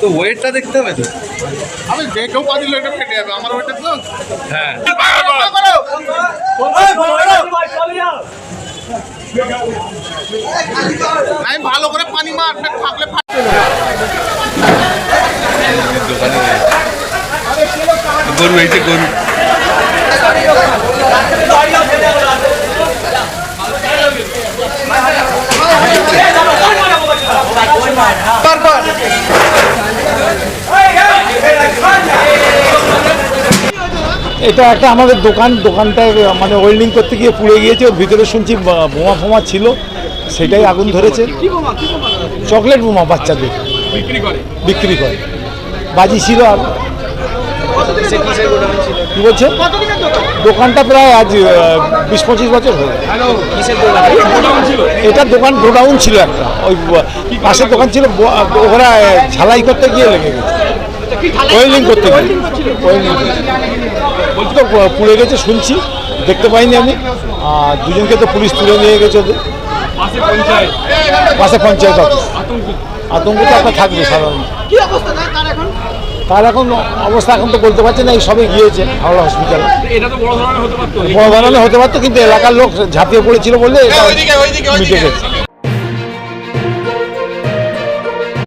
তো ওয়েটটা দেখতে হবে তো? আমি যে কেউ পা দিলে এটা ফেটে যাবে আমার ওইটা তো হ্যাঁ। আমি ভালো করে পানি মার থাকলে ফাটবে গরু এই যে গরু। এটা একটা আমাদের দোকান দোকানটায় মানে ওয়েল্ডিং করতে গিয়ে পুড়ে গিয়েছে ওর ভিতরে শুনছি বোমা ফোমা ছিল সেটাই আগুন ধরেছে। চকলেট বোমা বাচ্চাদের। বিক্রি করে। বাজি ছিল আর কি বলছে? দোকানটা প্রায় আজ বিশ পঁচিশ বছর হয়ে এটা দোকান গোডাউন ছিল একটা। ওই পাশের দোকান ছিল ওরা ঝালাই করতে গিয়ে লেগে গেছে। ওয়েল্ডিং করতে গিয়ে? বলছি তো পুড়ে গেছে শুনছি। দেখতে পাইনি আমি। আর দুজনকে তো পুলিশ তুলে নিয়ে গেছে ওদের। পাশে পঞ্চায়েত। অফিস। আতঙ্ক তো একটা থাকবে সাধারণত। তার এখন অবস্থা এখন তো বলতে পারছে না এই সবই গিয়েছে হাওড়া হসপিটালে বড় ধরনের হতে পারতো। কিন্তু এলাকার লোক ঝাঁপিয়ে পড়েছিল বলে মিটে গেছে।